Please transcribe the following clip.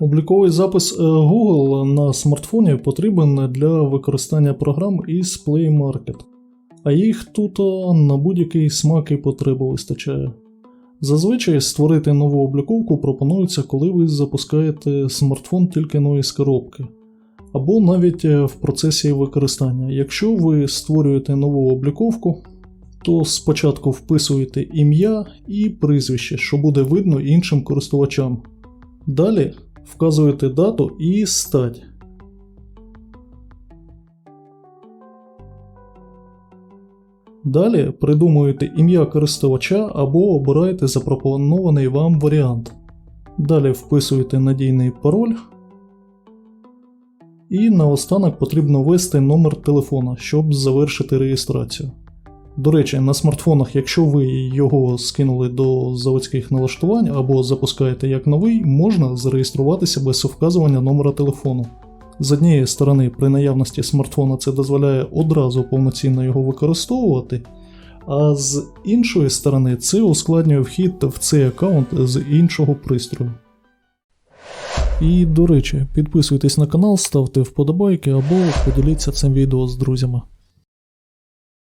Обліковий запис е, Google на смартфоні потрібен для використання програм із Play Market, а їх тут е, на будь-який смак і потребу вистачає. Зазвичай створити нову обліковку пропонується, коли ви запускаєте смартфон тільки но із коробки, або навіть е, в процесі використання. Якщо ви створюєте нову обліковку, то спочатку вписуєте ім'я і прізвище, що буде видно іншим користувачам. Далі вказуєте дату і стать. Далі придумуєте ім'я користувача або обираєте запропонований вам варіант. Далі вписуєте надійний пароль. І наостанок потрібно ввести номер телефона, щоб завершити реєстрацію. До речі, на смартфонах, якщо ви його скинули до заводських налаштувань або запускаєте як новий, можна зареєструватися без вказування номера телефону. З однієї сторони, при наявності смартфона це дозволяє одразу повноцінно його використовувати, а з іншої сторони, це ускладнює вхід в цей аккаунт з іншого пристрою. І до речі, підписуйтесь на канал, ставте вподобайки або поділіться цим відео з друзями.